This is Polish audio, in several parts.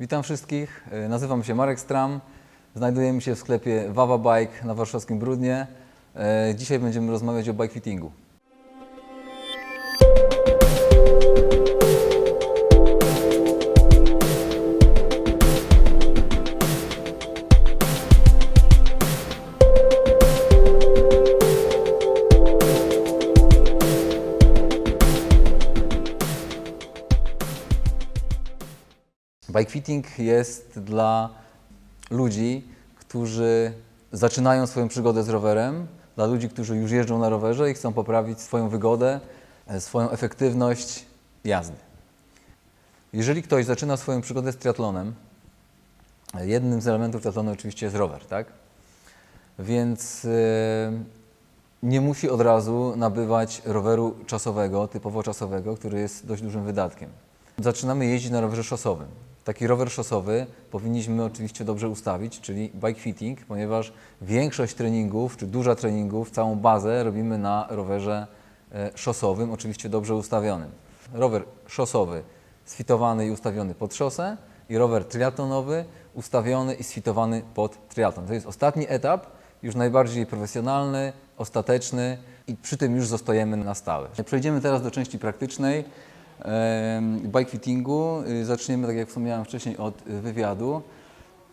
Witam wszystkich, e, nazywam się Marek Stram. Znajdujemy się w sklepie Wawa Bike na warszawskim Brudnie. E, Dzisiaj będziemy rozmawiać o bike fittingu. Bike fitting jest dla ludzi, którzy zaczynają swoją przygodę z rowerem, dla ludzi, którzy już jeżdżą na rowerze i chcą poprawić swoją wygodę, e, swoją efektywność jazdy. Jeżeli ktoś zaczyna swoją przygodę z triatlonem, e, jednym z elementów triatlonu oczywiście jest rower, tak? Więc e, nie musi od razu nabywać roweru czasowego, typowo czasowego, który jest dość dużym wydatkiem. Zaczynamy jeździć na rowerze szosowym. Taki rower szosowy powinniśmy oczywiście dobrze ustawić, czyli bike fitting, ponieważ większość treningów, czy duża treningów, całą bazę robimy na rowerze e, szosowym, oczywiście dobrze ustawionym. Rower szosowy sfitowany i ustawiony pod szosę i rower triatlonowy ustawiony i sfitowany pod triatlon. To jest ostatni etap, już najbardziej profesjonalny, ostateczny i przy tym już zostajemy na stałe. Przejdziemy teraz do części praktycznej bike fittingu. Y, Zaczniemy, tak jak wspomniałem wcześniej, od y, wywiadu.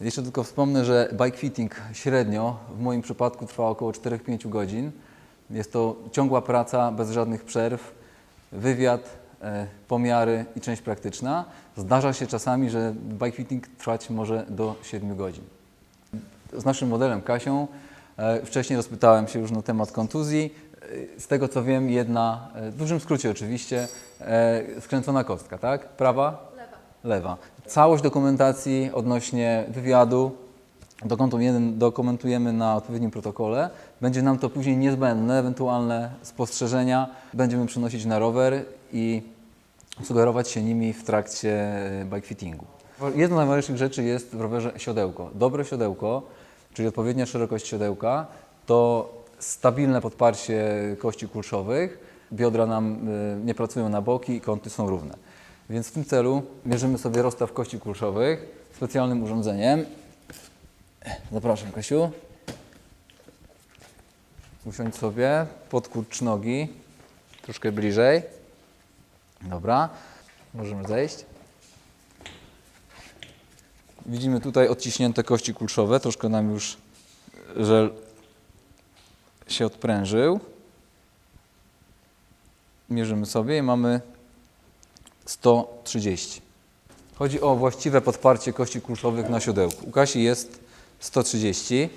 Jeszcze tylko wspomnę, że bike fitting średnio w moim przypadku trwa około 4-5 godzin. Jest to ciągła praca bez żadnych przerw, wywiad, e, pomiary i część praktyczna. Zdarza się czasami, że bike fitting trwać może do 7 godzin. Z naszym modelem Kasią e, wcześniej rozpytałem się już na temat kontuzji. E, Z tego co wiem, jedna, e, w dużym skrócie oczywiście, e, skręcona kostka, tak? Prawa? Lewa. Lewa. Całość dokumentacji odnośnie wywiadu dokumentujemy, dokumentujemy na odpowiednim protokole. Będzie nam to później niezbędne, ewentualne spostrzeżenia będziemy przynosić na rower i sugerować się nimi w trakcie bike fittingu. Jedną z najważniejszych rzeczy jest w rowerze siodełko. Dobre siodełko, czyli odpowiednia szerokość siodełka, to stabilne podparcie kości kulszowych. Biodra nam y, nie pracują na boki i kąty są równe. Więc w tym celu mierzymy sobie rozstaw kości kulszowych specjalnym urządzeniem. Zapraszam, Kasiu. Usiądź sobie, podkurcz nogi troszkę bliżej. Dobra, możemy zejść. Widzimy tutaj odciśnięte kości kulszowe, troszkę nam już żel się odprężył. Mierzymy sobie i mamy 130. Chodzi o właściwe podparcie kości kulszowych na siodełku. U Kasi jest 130,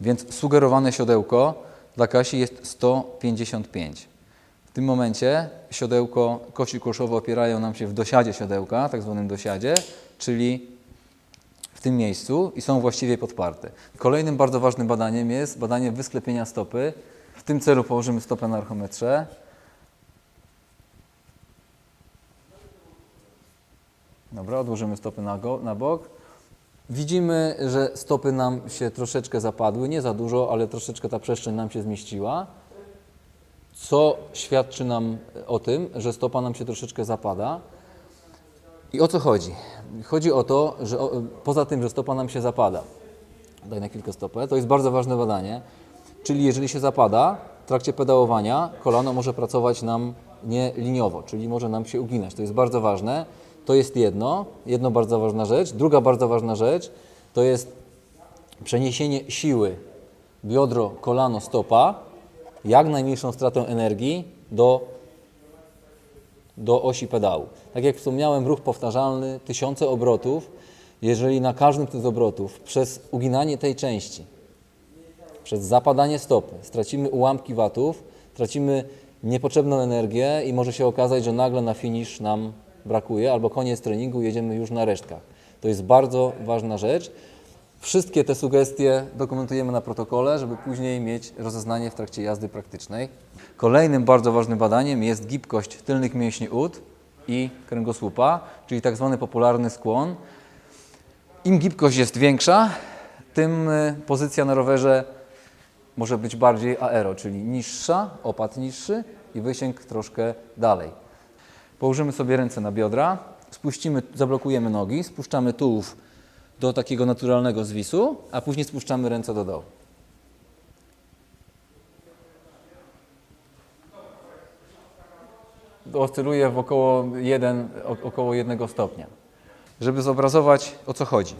więc sugerowane siodełko dla Kasi jest 155. W tym momencie siodełko, kości kulszowe opierają nam się w dosiadzie siodełka, tak zwanym dosiadzie, czyli w tym miejscu i są właściwie podparte. Kolejnym bardzo ważnym badaniem jest badanie wysklepienia stopy. W tym celu położymy stopę na archometrze. Dobra, odłożymy stopy na, go, na bok. Widzimy, że stopy nam się troszeczkę zapadły, nie za dużo, ale troszeczkę ta przestrzeń nam się zmieściła, co świadczy nam o tym, że stopa nam się troszeczkę zapada. I o co chodzi? Chodzi o to, że o, poza tym, że stopa nam się zapada, daj na chwilkę stopę, to jest bardzo ważne badanie, czyli jeżeli się zapada, w trakcie pedałowania kolano może pracować nam nieliniowo, czyli może nam się uginać. To jest bardzo ważne. To jest jedno, jedno bardzo ważna rzecz. Druga bardzo ważna rzecz to jest przeniesienie siły biodro, kolano, stopa, jak najmniejszą stratą energii do do osi pedału. Tak jak wspomniałem, ruch powtarzalny, tysiące obrotów. Jeżeli na każdym z tych obrotów przez uginanie tej części, przez zapadanie stopy stracimy ułamki watów, tracimy niepotrzebną energię i może się okazać, że nagle na finish nam brakuje albo koniec treningu, jedziemy już na resztkach. To jest bardzo ważna rzecz. Wszystkie te sugestie dokumentujemy na protokole, żeby później mieć rozeznanie w trakcie jazdy praktycznej. Kolejnym bardzo ważnym badaniem jest gibkość tylnych mięśni ud i kręgosłupa, czyli tak zwany popularny skłon. Im gibkość jest większa, tym y, pozycja na rowerze może być bardziej aero, czyli niższa, opad niższy i wysięg troszkę dalej. Położymy sobie ręce na biodra spuścimy, zablokujemy nogi, spuszczamy tułów do takiego naturalnego zwisu, a później spuszczamy ręce do dołu. Oscyluje w około, 1, o- około 1 stopnia. Żeby zobrazować o co chodzi.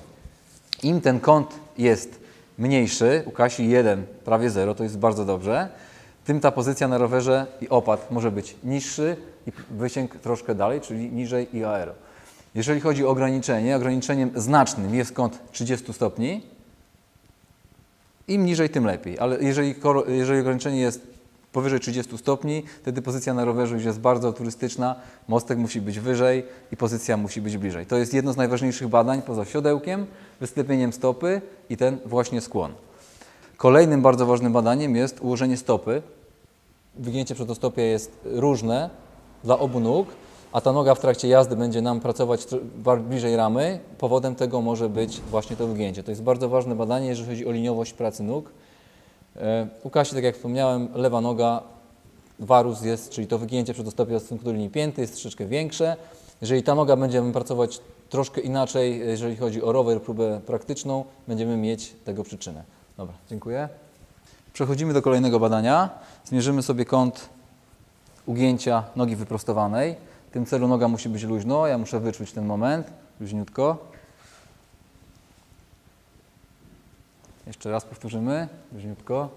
Im ten kąt jest mniejszy, u Kasi 1, prawie 0, to jest bardzo dobrze, tym ta pozycja na rowerze i opad może być niższy i wysięg troszkę dalej, czyli niżej i aero. Jeżeli chodzi o ograniczenie, ograniczeniem znacznym jest kąt 30 stopni. Im niżej, tym lepiej. Ale jeżeli, jeżeli ograniczenie jest powyżej 30 stopni, wtedy pozycja na rowerze już jest bardzo turystyczna, mostek musi być wyżej i pozycja musi być bliżej. To jest jedno z najważniejszych badań poza siodełkiem, wysklepieniem stopy i ten właśnie skłon. Kolejnym bardzo ważnym badaniem jest ułożenie stopy. Wygięcie przedostopia jest różne dla obu nóg, a ta noga w trakcie jazdy będzie nam pracować bliżej ramy. Powodem tego może być właśnie to wygięcie. To jest bardzo ważne badanie, jeżeli chodzi o liniowość pracy nóg. E, U Kasi, tak jak wspomniałem, lewa noga, warus jest, czyli to wygięcie przedostopia w stosunku do linii pięty jest troszeczkę większe. Jeżeli ta noga będzie pracować troszkę inaczej, jeżeli chodzi o rower, próbę praktyczną, będziemy mieć tego przyczynę. Dobra, dziękuję. Przechodzimy do kolejnego badania. Zmierzymy sobie kąt ugięcia nogi wyprostowanej. W tym celu noga musi być luźno. Ja muszę wyczuć ten moment. Luźniutko. Jeszcze raz powtórzymy. Luźniutko.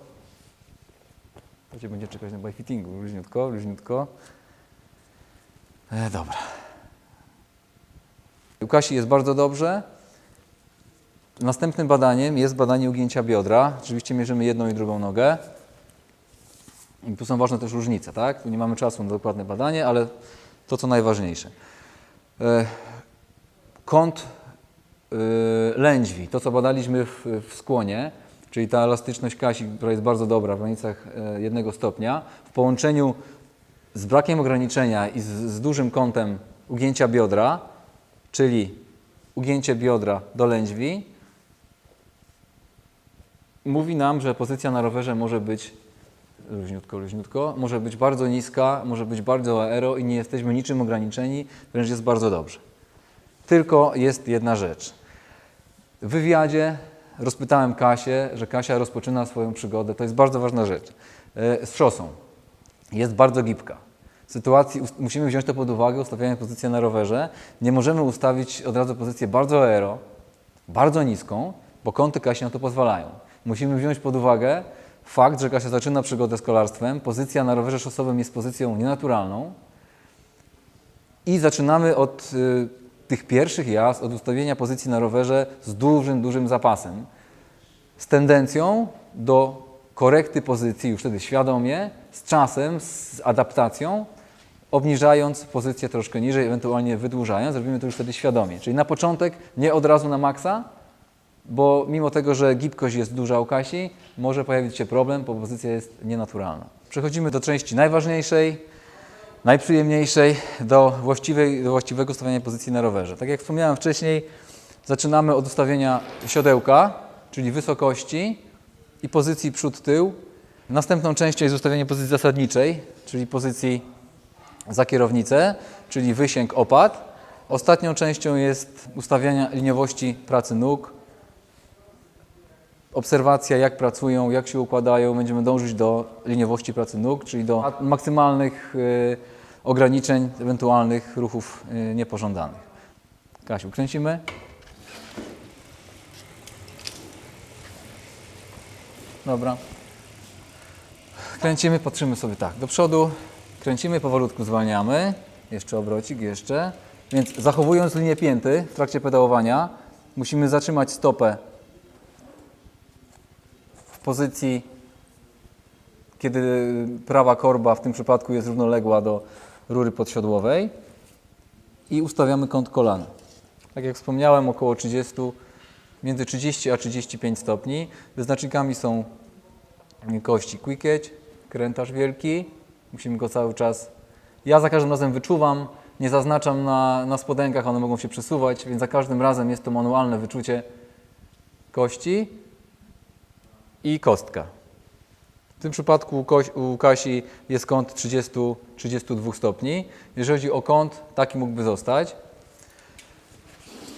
To cię będzie czekać na byfittingu. Luźniutko, luźniutko. E, dobra. U Kasi jest bardzo dobrze. Następnym badaniem jest badanie ugięcia biodra. Oczywiście mierzymy jedną i drugą nogę. I tu są ważne też różnice, tak? Tu nie mamy czasu na dokładne badanie, ale to co najważniejsze. E, Kąt e, lędźwi, to co badaliśmy w, w skłonie, czyli ta elastyczność Kasi, która jest bardzo dobra w granicach e, jednego stopnia, w połączeniu z brakiem ograniczenia i z, z dużym kątem ugięcia biodra, czyli ugięcie biodra do lędźwi, mówi nam, że pozycja na rowerze może być luźniutko, luźniutko, może być bardzo niska, może być bardzo aero i nie jesteśmy niczym ograniczeni, wręcz jest bardzo dobrze. Tylko jest jedna rzecz. W wywiadzie rozpytałem Kasię, że Kasia rozpoczyna swoją przygodę, to jest bardzo ważna rzecz, e, z szosą. Jest bardzo gibka. W sytuacji, musimy wziąć to pod uwagę, ustawiając pozycję na rowerze. Nie możemy ustawić od razu pozycję bardzo aero, bardzo niską, bo kąty Kasi na to pozwalają. Musimy wziąć pod uwagę fakt, że Kasia zaczyna przygodę z kolarstwem. Pozycja na rowerze szosowym jest pozycją nienaturalną i zaczynamy od y, tych pierwszych jazd, od ustawienia pozycji na rowerze z dużym, dużym zapasem. Z tendencją do korekty pozycji już wtedy świadomie, z czasem, z adaptacją, obniżając pozycję troszkę niżej, ewentualnie wydłużając. Robimy to już wtedy świadomie. Czyli na początek nie od razu na maksa, bo mimo tego, że gibkość jest duża u Kasi, może pojawić się problem, bo pozycja jest nienaturalna. Przechodzimy do części najważniejszej, najprzyjemniejszej, do, właściwej, do właściwego ustawienia pozycji na rowerze. Tak jak wspomniałem wcześniej, zaczynamy od ustawienia siodełka, czyli wysokości i pozycji przód-tył. Następną częścią jest ustawienie pozycji zasadniczej, czyli pozycji za kierownicę, czyli wysięg opad. Ostatnią częścią jest ustawianie liniowości pracy nóg, obserwacja, jak pracują, jak się układają. Będziemy dążyć do liniowości pracy nóg, czyli do maksymalnych y, ograniczeń ewentualnych ruchów y, niepożądanych. Kasiu, kręcimy. Dobra. Kręcimy, patrzymy sobie tak do przodu, kręcimy, powolutku zwalniamy. Jeszcze obrocik, jeszcze. Więc zachowując linię pięty w trakcie pedałowania, musimy zatrzymać stopę pozycji, kiedy prawa korba w tym przypadku jest równoległa do rury podsiodłowej i ustawiamy kąt kolana. Tak jak wspomniałem, około 30, między 30 a 35 stopni. Wyznacznikami są kości quick edge, krętarz wielki. Musimy go cały czas. Ja za każdym razem wyczuwam, nie zaznaczam na, na spodenkach, one mogą się przesuwać, więc za każdym razem jest to manualne wyczucie kości i kostka. W tym przypadku u, Kasi jest kąt 30, 32 stopni. Jeżeli chodzi o kąt, taki mógłby zostać.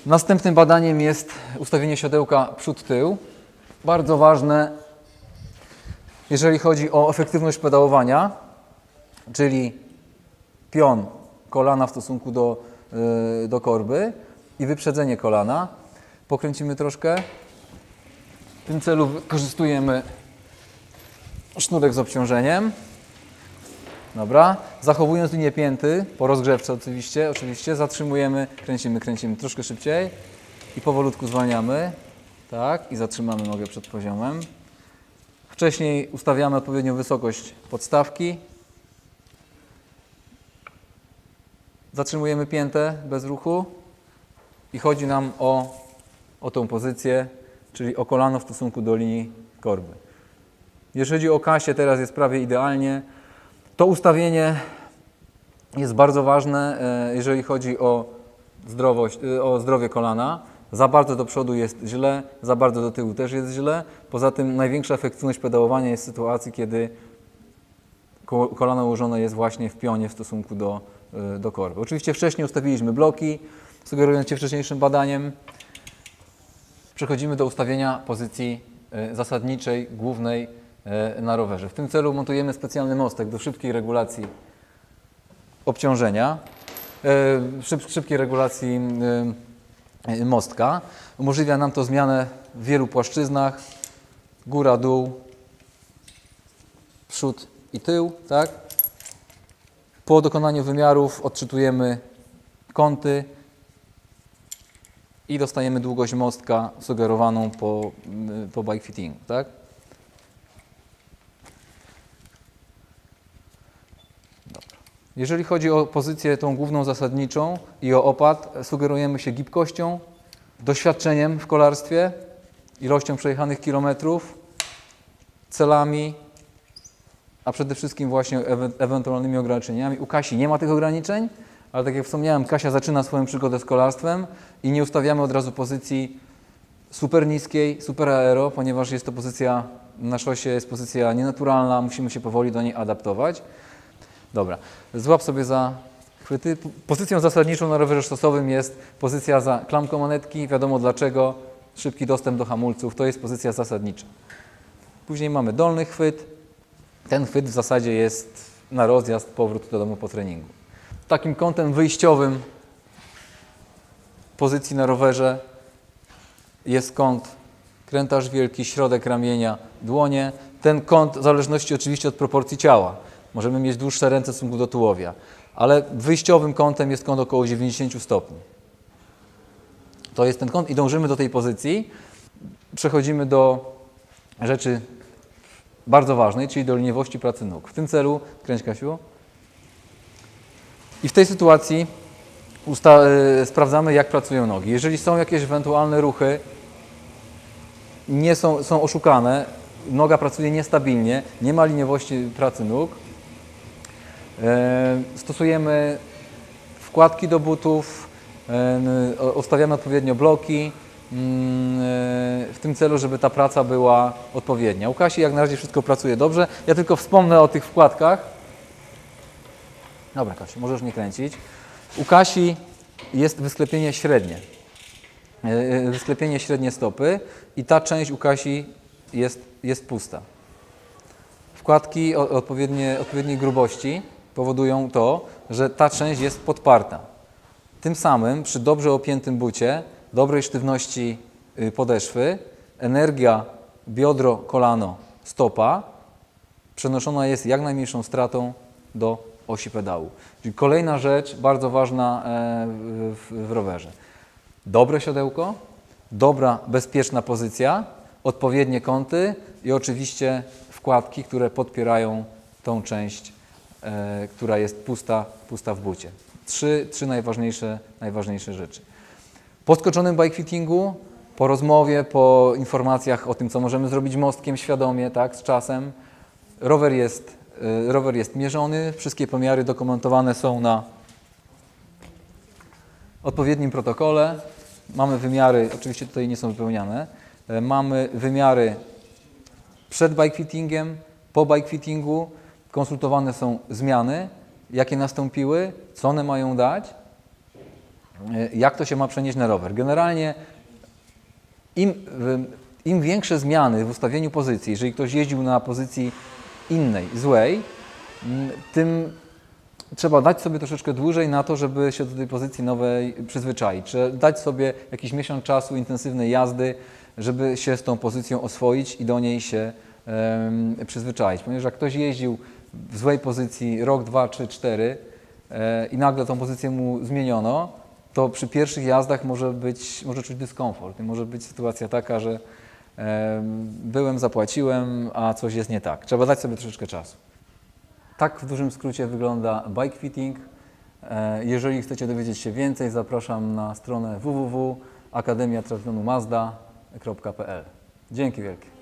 Następnym badaniem jest ustawienie siodełka przód-tył. Bardzo ważne, jeżeli chodzi o efektywność pedałowania, czyli pion kolana w stosunku do, yy, do korby i wyprzedzenie kolana. Pokręcimy troszkę. W tym celu wykorzystujemy sznurek z obciążeniem. Dobra. Zachowując linię pięty, po rozgrzewce oczywiście, oczywiście, zatrzymujemy, kręcimy, kręcimy troszkę szybciej i powolutku zwalniamy. Tak, i zatrzymamy nogę przed poziomem. Wcześniej ustawiamy odpowiednią wysokość podstawki. Zatrzymujemy piętę bez ruchu i chodzi nam o, o tą pozycję, czyli o kolano w stosunku do linii korby. Jeżeli chodzi o kasie, teraz jest prawie idealnie. To ustawienie jest bardzo ważne, e, jeżeli chodzi o, zdrowość, e, o zdrowie kolana. Za bardzo do przodu jest źle, za bardzo do tyłu też jest źle. Poza tym największa efektywność pedałowania jest w sytuacji, kiedy ko- kolano ułożone jest właśnie w pionie w stosunku do, e, do korby. Oczywiście wcześniej ustawiliśmy bloki, sugerując Cię wcześniejszym badaniem. Przechodzimy do ustawienia pozycji e, zasadniczej, głównej e, na rowerze. W tym celu montujemy specjalny mostek do szybkiej regulacji obciążenia, e, szyb, szybkiej regulacji mostka. Umożliwia nam to zmianę w wielu płaszczyznach, góra, dół, przód i tył, tak? Po dokonaniu wymiarów odczytujemy kąty i dostajemy długość mostka sugerowaną po, y, po bike fittingu, tak? Dobra. Jeżeli chodzi o pozycję tą główną zasadniczą i o opad, sugerujemy się gibkością, doświadczeniem w kolarstwie, ilością przejechanych kilometrów, celami, a przede wszystkim właśnie ewe- ewentualnymi ograniczeniami. U Kasi nie ma tych ograniczeń, ale tak jak wspomniałem, Kasia zaczyna swoją przygodę z kolarstwem i nie ustawiamy od razu pozycji super niskiej, super aero, ponieważ jest to pozycja na szosie, jest pozycja nienaturalna, musimy się powoli do niej adaptować. Dobra, złap sobie za chwyty. Pozycją zasadniczą na rowerze szosowym jest pozycja za klamką manetki. Wiadomo dlaczego. Szybki dostęp do hamulców to jest pozycja zasadnicza. Później mamy dolny chwyt. Ten chwyt w zasadzie jest na rozjazd, powrót do domu po treningu. Takim kątem wyjściowym pozycji na rowerze jest kąt krętaż wielki, środek ramienia, dłonie. Ten kąt w zależności oczywiście od proporcji ciała. Możemy mieć dłuższe ręce w stosunku do tułowia, ale wyjściowym kątem jest kąt około 90 stopni. To jest ten kąt i dążymy do tej pozycji. Przechodzimy do rzeczy bardzo ważnej, czyli do liniowości pracy nóg. W tym celu, kręć Kasiu. I w tej sytuacji y, sprawdzamy, jak pracują nogi. Jeżeli są jakieś ewentualne ruchy, nie są, są oszukane, noga pracuje niestabilnie, nie ma liniowości pracy nóg, e, stosujemy wkładki do butów, ustawiamy odpowiednio bloki w tym celu, żeby ta praca była odpowiednia. U Kasi jak na razie wszystko pracuje dobrze. Ja tylko wspomnę o tych wkładkach. Dobra, Kasiu, możesz nie kręcić. U Kasi jest wysklepienie średnie. E, Wysklepienie średnie stopy i ta część u Kasi jest, jest pusta. Wkładki odpowiednie, odpowiedniej grubości powodują to, że ta część jest podparta. Tym samym przy dobrze opiętym bucie, dobrej sztywności y, podeszwy, energia biodro, kolano, stopa przenoszona jest jak najmniejszą stratą do osi pedału. Czyli kolejna rzecz bardzo ważna e, w, w, rowerze. Dobre siodełko, dobra, bezpieczna pozycja, odpowiednie kąty i oczywiście wkładki, które podpierają tą część, e, która jest pusta, pusta w bucie. Trzy, trzy najważniejsze, najważniejsze rzeczy. Po skoczonym bike fittingu, po rozmowie, po informacjach o tym, co możemy zrobić mostkiem świadomie, tak, z czasem, rower jest, rower jest mierzony, wszystkie pomiary dokumentowane są na odpowiednim protokole. Mamy wymiary, oczywiście tutaj nie są wypełniane, e, mamy wymiary przed bike fittingiem, po bike fittingu, konsultowane są zmiany, jakie nastąpiły, co one mają dać. e, jak to się ma przenieść na rower. Generalnie im, y, im większe zmiany w ustawieniu pozycji, jeżeli ktoś jeździł na pozycji innej, złej, mm, tym trzeba dać sobie troszeczkę dłużej na to, żeby się do tej pozycji nowej przyzwyczaić. Czy dać sobie jakiś miesiąc czasu intensywnej jazdy, żeby się z tą pozycją oswoić i do niej się em, przyzwyczaić. Ponieważ jak ktoś jeździł w złej pozycji rok, dwa, trzy, cztery e, i nagle tą pozycję mu zmieniono, to przy pierwszych jazdach może być, może czuć dyskomfort. Może być sytuacja taka, że byłem, zapłaciłem, a coś jest nie tak. Trzeba dać sobie troszeczkę czasu. Tak w dużym skrócie wygląda bike fitting. E, Jeżeli chcecie dowiedzieć się więcej, zapraszam na stronę www.akademiatriathlonumazda.pl. Dzięki wielkie.